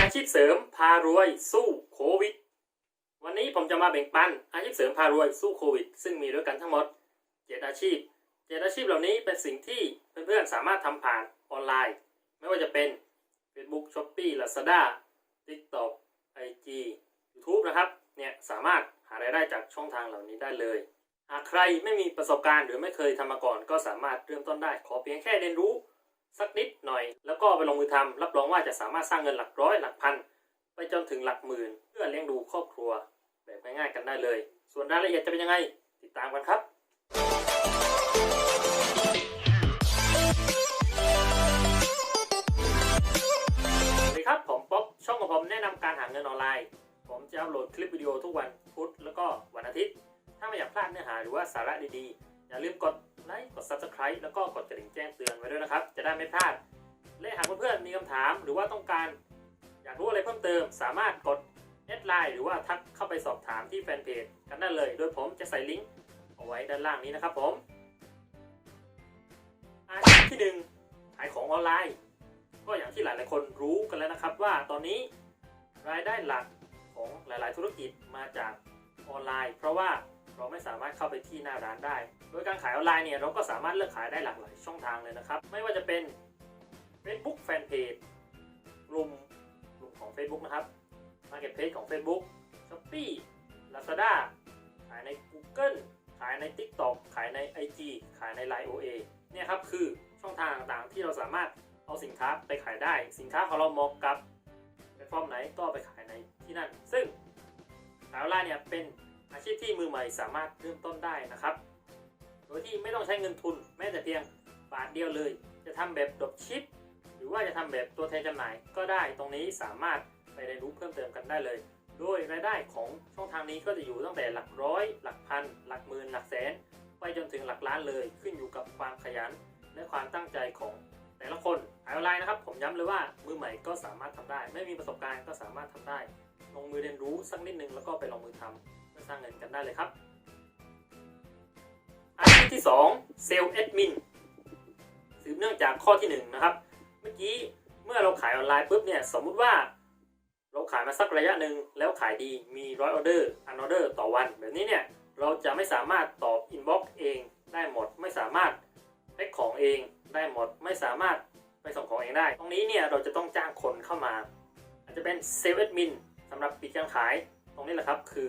อาชีพเสริมพารวยสู้โควิด วันนี้ผมจะมาแบ่งปันอาชีพเสริมพารวยสู้โควิด ซึ่งมีด้วยกันทั้งหมดเจ็ดอาชีพเจ็ดอาชีพเหล่านี้เป็นสิ่งที่เพื่อนๆสามารถทำผ่านออนไลน์ ไม่ว่าจะเป็น Facebook Shopee Lazada TikTok IG YouTube นะครับเนี่ยสามารถหารายได้จากช่องทางเหล่านี้ได้เลยหากใครไม่มีประสบการณ์หรือไม่เคยทำมาก่อน ก็สามารถเริ่มต้นได้ ขอเพียงแค่เรียนรู้ สักนิดหน่อย แล้วก็ไปลงมือทำรับรองว่าจะสามารถสร้างเงินหลักร้อยหลักพันไปจนถึงหลักหมื่น เพื่อเลี้ยงดูครอบครัวแบบง่ายๆกันได้เลย ส่วนรายละเอียดจะเป็นยังไง ติดตามกันครับสวัสดีครับ ผมป๊อปช่องของผมแนะนำการหาเงินออนไลน์ ผมจะอัปโหลดคลิปวิดีโอทุกวันพุธแล้วก็วันอาทิตย์ ถ้าไม่อยากพลาดเนื้อหาหรือว่าสาระดีๆ อย่าลืมกด ค์กด Subscribe แล้วก็กดกระดิ่งแจ้งเตือนไว้ด้วยนะครับ จะได้ไม่พลาด และหากเพื่อนๆมีคำถาม หรือว่าต้องการอยากรู้อะไรเพิ่มเติม สามารถกดแอดไลน์หรือว่าทักเข้าไปสอบถามที่แฟนเพจกันได้เลย โดยผมจะใส่ลิงก์เอาไว้ด้านล่างนี้นะครับผม อาชีพที่หนึ่งขายของออนไลน์ ก็อย่างที่หลายๆคนรู้กันแล้วนะครับว่าตอนนี้รายได้หลักของหลาย ๆ ธุรกิจมาจากออนไลน์ เพราะว่าเราไม่สามารถเข้าไปที่หน้าร้านได้ โดยการขายออนไลน์เนี่ยเราก็สามารถเลือกขายได้หลากหลายช่องทางเลยนะครับ ไม่ว่าจะเป็น Facebook Fanpage กลุ่มกลุ่มของ Facebook นะครับ Marketplace ของ Facebook Shopee Lazada ขายใน Google ขายใน TikTok ขายใน IG ขายใน Line OA เนี่ยครับคือช่องทางต่างๆที่เราสามารถเอาสินค้าไปขายได้ สินค้าของเราเหมาะกับแพลตฟอร์มไหนก็ไปขายในที่นั่น ซึ่งขายออนไลน์เนี่ยเป็นอาชีพที่มือใหม่สามารถเริ่มต้นได้นะครับ ยที่ไม่ต้องใช้เงินทุน แม้แต่เพียงบาทเดียวเลย จะทำแบบดรอปชิปหรือว่าจะทำแบบตัวแทนจำหน่ายก็ได้ตรงนี้สามารถไปเรียนรู้เพิ่มเติมกันได้เลย โดยรายได้ของช่องทางนี้ก็จะอยู่ตั้งแต่หลักร้อย หลักพัน หลักหมื่น หลักแสน ไปจนถึงหลักล้านเลย ขึ้นอยู่กับความขยัน และความตั้งใจของแต่ละคนออนไลน์นะครับ ผมย้ำเลยว่ามือใหม่ก็สามารถทำได้ ไม่มีประสบการณ์ก็สามารถทำได้ ลงมือเรียนรู้สักนิดนึงแล้วก็ไปลองมือทำเพื่อสร้างเงินกันได้เลยครับ ที่2เซลล์แอดมินสืบเนื่องจากข้อที่ 1 นะครับ เมื่อกี้เมื่อเราขายออนไลน์ปุ๊บเนี่ยสมมุติว่า เราขายมาสักระยะหนึ่งแล้วขายดีมีร้อยออเดอร์อันออเดอร์ต่อวันแบบนี้เนี่ยเราจะไม่สามารถตอบอินบ็อกซ์เองได้หมด ไม่สามารถแพ็คของเองได้หมด ไม่สามารถไปส่งของเองได้ ตรงนี้เนี่ยเราจะต้องจ้างคนเข้ามา อาจจะเป็นเซลล์แอดมินสำหรับปิดการขาย ตรงนี้แหละครับคือ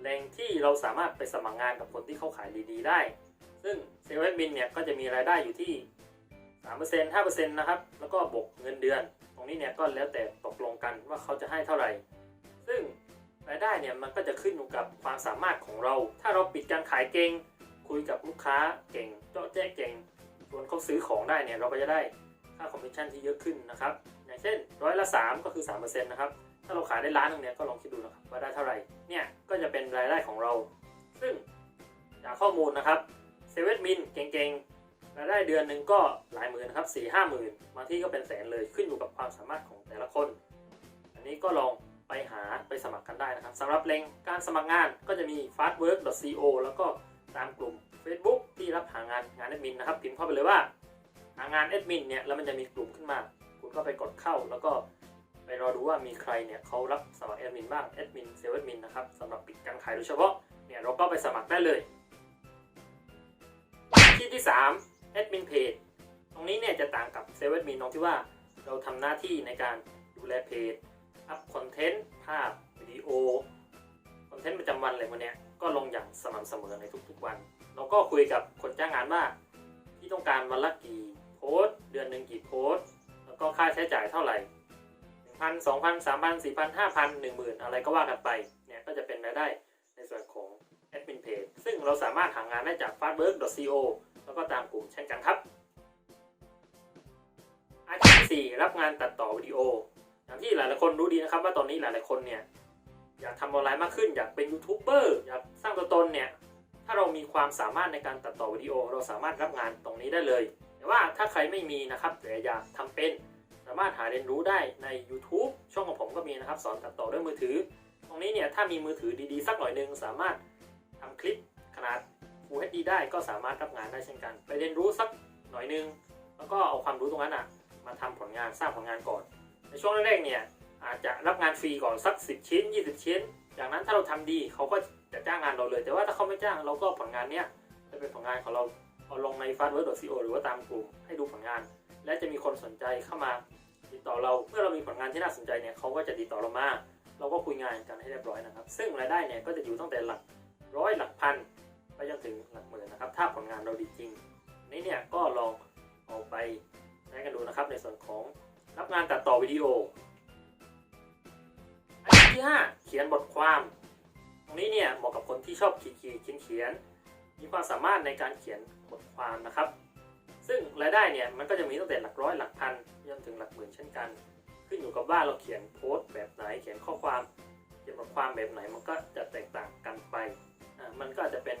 แหล่งที่เราสามารถไปสมัครงานกับคนที่เขาขายดี ๆ ได้ ซึ่งเซลล์แอดมินเนี่ยก็จะมีรายได้อยู่ที่3% 5%นะครับ แล้วก็บวกเงินเดือน ตรงนี้เนี่ยก็แล้วแต่ตกลงกันว่าเขาจะให้เท่าไหร่ ซึ่งรายได้เนี่ยมันก็จะขึ้นอยู่กับความสามารถของเรา ถ้าเราปิดการขายเก่ง คุยกับลูกค้าเก่งเจาะแจ้เก่งชวนเขาซื้อของได้เนี่ยเราก็จะได้ค่าคอมมิชชั่นที่เยอะขึ้นนะครับ อย่างเช่นร้อยละ 3 ก็คือ3%นะครับ ถ้าเราขายได้ล้านหนึงเนี่ยก็ลองคิดดูนะครับว่าได้เท่าไหร่ เนี่ยก็จะเป็นรายได้ของเรา ซึ่งจากข้อมูลนะครับ เซเว่นมินเก่งๆรายได้เดือนหนึ่งก็หลายหมื่นนะครับสี่ห้าหมื่นบางที่ก็เป็นแสนเลยขึ้นอยู่กับความสามารถของแต่ละคน อันนี้ก็ลองไปหาไปสมัครกันได้นะครับสำหรับเล็งการสมัครงานก็จะมี fastwork.co แล้วก็ตามกลุ่ม Facebook ที่รับหางานงานแอดมินนะครับพิมพ์เข้าไปเลยว่าหางานแอดมินเนี่ยแล้วมันจะมีกลุ่มขึ้นมา คุณก็ไปกดเข้า แล้วก็ไปรอดูว่ามีใครเนี่ยเขารับสมัครแอดมินบ้างแอดมินเซลล์แอดมินนะครับสำหรับปิดการขายโดยเฉพาะเนี่ยเราก็ไปสมัครได้เลย ที่ที่3แอดมินเพจตรงนี้เนี่ยจะต่างกับเซลล์แอดมินตรงที่ว่าเราทำหน้าที่ในการดูแลเพจ อัพคอนเทนต์ ภาพ วิดีโอ คอนเทนต์ประจำวันอะไรพวกเนี้ยก็ลงอย่างสม่ำเสมอในทุกๆวัน เราก็คุยกับคนจ้างงานว่า ที่ต้องการวันละกี่โพสเดือนหนึ่งกี่โพสแล้วก็ค่าใช้จ่ายเท่าไหร่หนึ่งพันสองพันสามพันสี่พันห้าพันหนึ่งหมื่นอะไรก็ว่ากันไป เนี่ยก็จะเป็นรายได้ในส่วนของแอดมินเพจซึ่งเราสามารถหางานได้จาก fastwork.co แล้วก็ตามกลุ่มเช่นกันครับ อาชีพที่สี่รับงานตัดต่อวิดีโอ อย่างที่หลายๆคนรู้ดีนะครับ ว่าตอนนี้หลายๆคนเนี่ยอยากทำออนไลน์มากขึ้น อยากเป็นยูทูบเบอร์อยากสร้างตัวตนเนี่ยถ้าเรามีความสามารถในการตัดต่อวิดีโอ เราสามารถรับงานตรงนี้ได้เลย แต่ว่าถ้าใครไม่มีนะครับแต่อยากทำเป็นสามารถหาเรียนรู้ได้ใน YouTube ช่องของผมก็มีนะครับ สอนตัดต่อด้วยมือถือ ตรงนี้เนี่ยถ้ามีมือถือดีๆ สักหน่อยหนึงสามารถทำคลิปขนาด Full HD ได้ก็สามารถรับงานได้เช่นกัน ไปเรียนรู้สักหน่อยหนึง แล้วก็เอาความรู้ตรงนั้นอะมาทำผลงานสร้างผลงานก่อน ในช่วงแรกๆเนี่ยอาจจะรับงานฟรีก่อนสัก 10 ชิ้น 20 ชิ้น จากนั้นถ้าเราทำดีเขาก็จะจ้างงานเราเลย แต่ว่าถ้าเขาไม่จ้างเราก็ผลงานเนี้ยจะเป็นผลงานของเราเอาลงใน fastword.co หรือว่าตามกลุ่มให้ดูผลงาน และจะมีคนสนใจเข้ามาติดต่อเรา เมื่อเรามีผลงานที่น่าสนใจเนี่ยเขาก็จะติดต่อเรามา เราก็คุยงานกันให้เรียบร้อยนะครับ ซึ่งรายได้เนี่ยก็จะอยู่ตั้งแต่หลักร้อยหลักพัน ไปจนถึงหลักหมื่นนะครับ ถ้าผลงานเราดีจริงนี้เนี่ยก็ลองเอาไปใช้กันดูนะครับ ในส่วนของรับงานตัดต่อวิดีโออันที่ 5 เขียนบทความ ตรงนี้เนี่ยเหมาะกับคนที่ชอบขีดขีดเขียนเขียน มีความสามารถในการเขียนบทความนะครับ ซึ่งรายได้เนี่ยมันก็จะมีตั้งแต่หลักร้อยหลักพันจนถึงหลักหมื่นเช่นกัน ขึ้นอยู่กับว่าเราเขียนโพสต์แบบไหนเขียนข้อความเขียนบทความแบบไหนมันก็จะแตกต่างกันไป มันก็อาจจะเป็น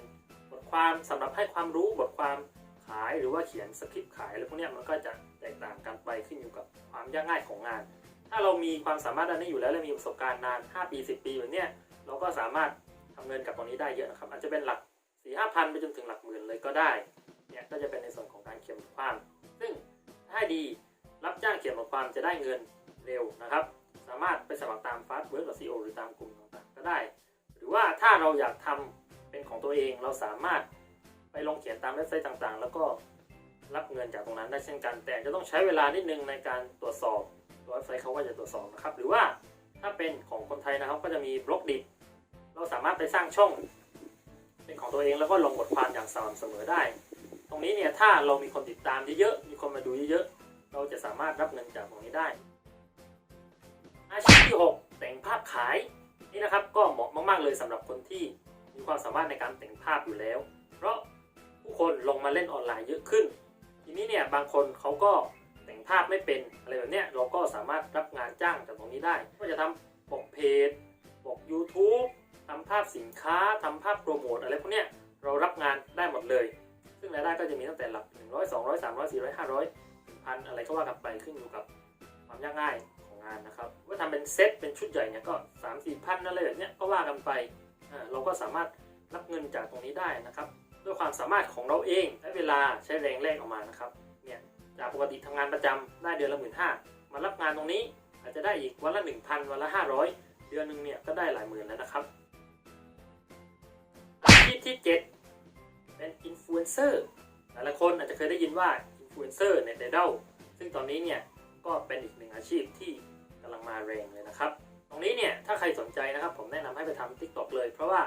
ความสำหรับให้ความรู้บทความขายหรือว่าเขียนสคริปต์ขายอะไรพวกนี้มันก็จะแตกต่างกันไปขึ้นอยู่กับความยากง่ายของงาน ถ้าเรามีความสามารถด้านนี้อยู่แล้วและมีประสบการณ์นาน 5 ปี 10 ปีแบบเนี้ยเราก็สามารถทำเงินกับตรงนี้ได้เยอะนะครับอาจจะเป็นหลัก4 5พันไปจนถึงหลักหมื่นเลยก็ได้เนี่ยก็จะเป็นในส่วนของการเขียนบทความ ซึ่งถ้าดีรับจ้างเขียนบทความจะได้เงินเร็วนะครับ สามารถไปสมัครตาม fastwork.co หรือตามกลุ่มต่างๆก็ได้ หรือว่าถ้าเราอยากทำเป็น ของตัวเอง เราสามารถไปลงเขียนตามเว็บไซต์ต่างๆ แล้วก็รับเงินจากตรงนั้นได้เช่นกัน แต่จะต้องใช้เวลานิดนึงในการตรวจสอบตัวเว็บไซต์เขาก็จะตรวจสอบนะครับ หรือว่าถ้าเป็นของคนไทยนะครับ ก็จะมีบล็อกดิบเราสามารถไปสร้างช่อง เป็นของตัวเองแล้วก็ลงบทความอย่างสม่ำเสมอได้ ตรงนี้เนี่ยถ้าเรามีคนติดตามเยอะๆมีคนมาดูเยอะๆเราจะสามารถรับเงินจากตรงนี้ได้ อาชีพที่ 6 แต่งภาพขายนี่นะครับก็เหมาะมากๆเลยสำหรับคนที่ มีความสามารถในการแต่งภาพอยู่แล้ว เพราะผู้คนลงมาเล่นออนไลน์เยอะขึ้น ทีนี้เนี่ยบางคนเขาก็แต่งภาพไม่เป็นอะไรแบบเนี้ยเราก็สามารถรับงานจ้างจากตรงนี้ได้ ก็จะทำปกเพจปก YouTube ทำภาพสินค้าทำภาพโปรโมทอะไรพวกเนี้ยเรารับงานได้หมดเลย ซึ่งรายได้ก็จะมีตั้งแต่หลัก 100 200 300 400 500พันอะไรก็ว่ากันไปขึ้นอยู่กับความยากง่ายของงานนะครับว่าทำเป็นเซตเป็นชุดใหญ่เนี่ยก็ 3 4พันอะไรแบบเนี้ยก็ว่ากันไป เราก็สามารถรับเงินจากตรงนี้ได้นะครับ ด้วยความสามารถของเราเองใช้เวลาใช้แรงแรกออกมานะครับเนี่ยจากปกติทำงานประจำได้เดือนละหมื่นห้ามารับงานตรงนี้อาจจะได้อีกวันละ 1,000 วันละ 500 เดือนหนึ่งเนี่ยก็ได้หลายหมื่นแล้วนะครับอาชีพที่ 7 เป็นอินฟลูเอนเซอร์หลายคนอาจจะเคยได้ยินว่าอินฟลูเอนเซอร์เน็ตไอดอลซึ่งตอนนี้เนี่ยก็เป็นอีกหนึ่งอาชีพที่กำลังมาแรงเลยนะครับ รงนี้เนี่ยถ้าใครสนใจนะครับ ผมแนะนำให้ไปทำ TikTok เลย เพราะว่า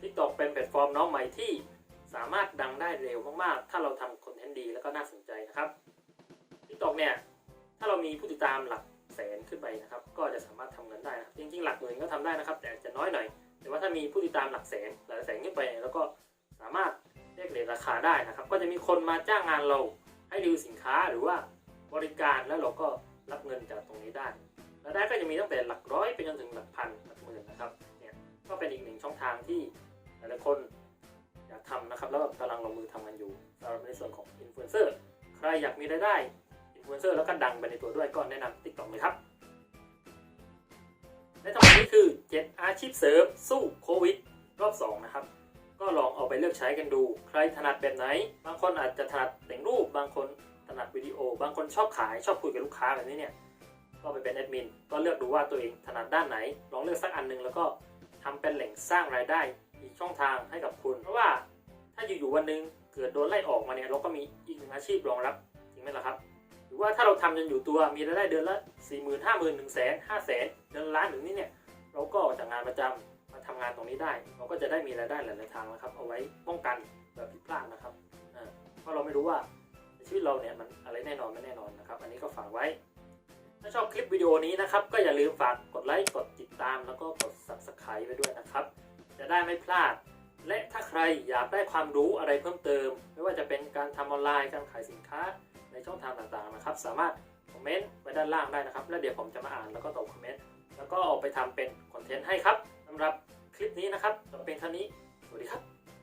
TikTok เป็นแพลตฟอร์มน้องใหม่ที่สามารถดังได้เร็วมากๆ ถ้าเราทำคอนเทนต์ดีแล้วก็น่าสนใจนะครับ TikTok เนี่ยถ้าเรามีผู้ติดตามหลักแสนขึ้นไปนะครับ ก็จะสามารถทำเงินได้นะครับจริงๆ หลักหมื่นก็ทำได้นะครับ แต่จะน้อยหน่อย แต่ว่าถ้ามีผู้ติดตามหลักแสนหลายแสนขึ้นไป แล้วก็สามารถเรียกเรทราคาได้นะครับ ก็จะมีคนมาจ้างงานเราให้รีวิวสินค้าหรือว่าบริการแล้วเราก็รับเงินจากตรงนี้ได้ รายได้ก็จะมีตั้งแต่หลักร้อยไปจนถึงหลักพันหลักหมื่นนะครับเนี่ยก็เป็นอีกหนึ่งช่องทางที่หลายๆคนอยากทำนะครับแล้วกำลังลงมือทำกันอยู่สำหรับในส่วนของอินฟลูเอนเซอร์ใครอยากมีรายได้อินฟลูเอนเซอร์แล้วก็ดังไปในตัวด้วยก็แนะนำติ๊กต็อกเลยครับและทั้งหมดนี้คือ 7 อาชีพเสริมสู้โควิดรอบ 2 นะครับ ก็ลองเอาไปเลือกใช้กันดู ใครถนัดแบบไหน บางคนอาจจะถนัดแต่งรูป บางคนถนัดวิดีโอ บางคนชอบขายชอบคุยกับลูกค้าแบบนี้เนี่ย ก็ไปเป็นแอดมินก็เลือกดูว่าตัวเองถนัดด้านไหน ลองเลือกสักอันหนึ่งแล้วก็ทำเป็นแหล่งสร้างรายได้อีกช่องทางให้กับคุณ เพราะว่าถ้าอยู่ๆวันหนึงเกิดโดนไล่ออกมาเนี่ยเราก็มีอีกหนึ่งอาชีพรองรับจริงไหมล่ะครับ หรือว่าถ้าเราทำจนอยู่ตัวมีรายได้เดือนละ4 0 0 0 0 5 0 0 0 0 1 0 0 0 0 5 0 0 0 0เดือนล้านหนึ่งนี่เนี่ยเราก็ออกจากงานประจำมาทำงานตรงนี้ได้ เราก็จะได้มีรายได้หลายๆทางนะครับ เอาไว้ป้องกันแบบผิดพลาดนะครับเพราะเราไม่รู้ว่าชีวิตเราเนี่ยมันอะไรแน่นอนไม่แน่นอนนะครับ อันนี้ก็ฝากไว้ ถ้าชอบคลิปวิดีโอนี้นะครับ ก็อย่าลืมฝากกดไลค์กดติดตาม แล้วก็กด subscribe ไปด้วยนะครับ จะได้ไม่พลาด และถ้าใครอยากได้ความรู้อะไรเพิ่มเติม ไม่ว่าจะเป็นการทำออนไลน์การขายสินค้าในช่องทางต่างๆนะครับ สามารถคอมเมนต์ไว้ด้านล่างได้นะครับ แล้วเดี๋ยวผมจะมาอ่านแล้วก็ตอบคอมเมนต์แล้วก็เอาไปทำเป็นคอนเทนต์ให้ครับสำหรับคลิปนี้นะครับจบเพียงเท่านี้สวัสดีครับ